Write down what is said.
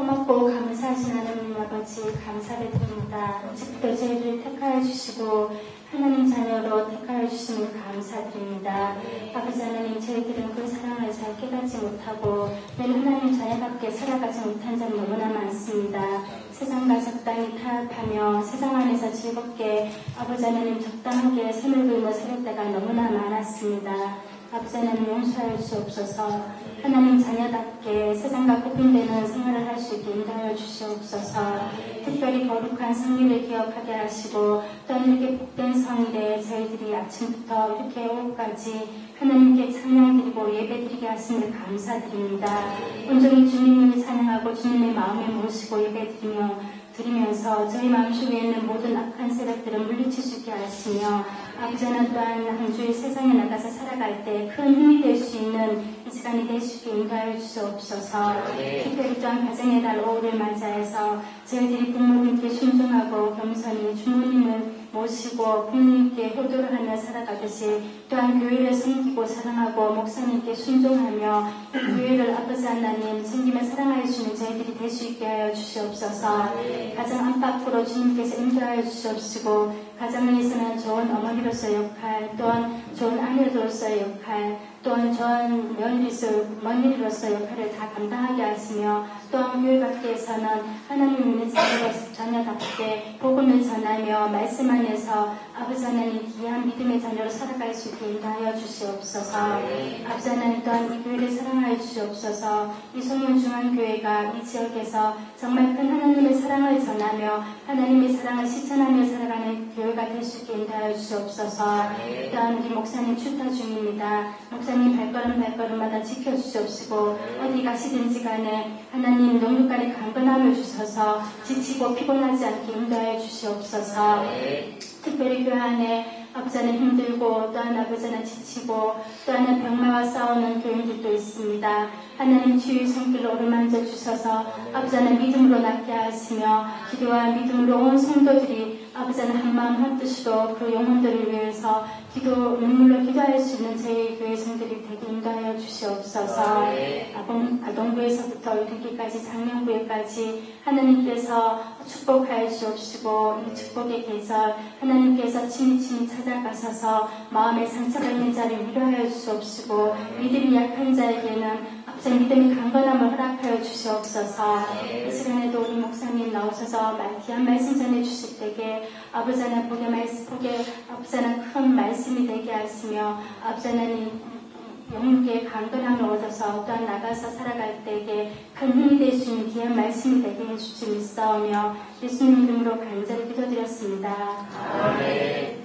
고맙고 감사하신 하나님 아버지 감사를 드립니다. 아직도 저희를 택하여 주시고 하나님 자녀로 택하여 주심을 감사드립니다. 아버지 하나님 저희들은 그 사랑을 잘 깨닫지 못하고 늘 하나님 자녀답게 살아가지 못한 점이 너무나 많습니다. 세상과 적당히 타협하며 세상 안에서 즐겁게 아버지 하나님 적당하게 삶을 그리며 살 때가 너무나 많았습니다. 하나님 용서할 수 없어서 하나님 자녀답게 세상과 구분되는 생활을 할 수 있게 인도하여 주시옵소서 특별히 거룩한 성일을 기억하게 하시고 또 이렇게 복된 성일에 저희들이 아침부터 이렇게 오후까지 하나님께 찬양드리고 예배드리게 하심을 감사드립니다. 온종일 주님을 찬양하고 주님의 마음에 모시고 예배드리며 드리면서 저희 마음속에 있는 모든 악한 세력들을 물리칠 수 있게 하시며 아버지 하나님 또한 한 주일 세상에 나가서 살아갈 때 큰 힘이 될 수 있는 이 시간이 될 수 있게 인도하여 주시옵소서. 특별히 또한 가정의 달 5일을 맞이해서 저희들이 부모님께 순종하고 겸손히 주 모시고 부모님께 효도를 하며 살아가듯이 또한 교회를 섬기고 사랑하고 목사님께 순종하며 그 교회를 아버지 하나님 챙기며 사랑하여 주는 저희들이 될 수 있게 하여 주시옵소서. 가정 안팎으로 주님께서 인도하여 주시옵시고 가정에서는 좋은 어머니로서의 역할 또한 좋은 아내로서의 역할 또한 좋은 며느리로서, 며느리로서 역할을 다 감당하게 하시며 또한 교회 밖에서는 하나님 믿는 자녀답게 복음을 전하며 말씀 안에서 아버지 하나님 귀한 믿음의 자녀로 살아갈 수 있게 인도하여 주시옵소서. 아버지 하나님 또한 이 교회를 사랑하여 주시옵소서. 이 송영중앙교회가 이 지역에서 정말 큰 하나님의 사랑을 전하며 하나님의 사랑을 실천하며 살아가는 교회 가될수 있게 인도하여 주시옵소서. 또한 우리 목사님 출타 중입니다. 목사님 발걸음 발걸음마다 지켜주시옵시고 어디 가시든지 간에 하나님 농육간에 강건함을 주셔서 지치고 피곤하지 않게 인도하여 주시옵소서. 특별히 교회 안에 아버지는 힘들고 또한 아버지는 지치고 또한 병마와 싸우는 교인들도 있습니다. 하나님 주의 손길로 오르만져 주셔서 아버지는 믿음으로 낫게 하시며 기도와 믿음으로 온 성도들이 아버지는 한마음 한뜻으로 그 영혼들을 위해서 기도 눈물로 기도할 수 있는 제 교회 성들이 되게 인도하여 주시옵소서 아동, 아동부에서부터 이르기까지 작년부에까지 하나님께서 축복하여 주옵시고 이 축복의 계절 하나님께서 친히 찾아가셔서 마음에 상처가 있는 자를 위로하여 주옵시고 믿음이 약한 자에게는 앞서 믿음이 강건함을 허락하여 주시옵소서. 이 시간에도 우리 목사님 나오셔서 귀한 말씀 전해 주실 때에 아버지 하나 복의 말씀 복의 아버지 하나 큰 말씀이 되게 하시며 아버지 하나님 영육의 강건함을 얻어서 또한 나가서 살아갈 때에 큰 힘이 될 수 있는 귀한 말씀이 되게 해주시 믿사오며 예수님 이름으로 간절히 기도드렸습니다. 아멘.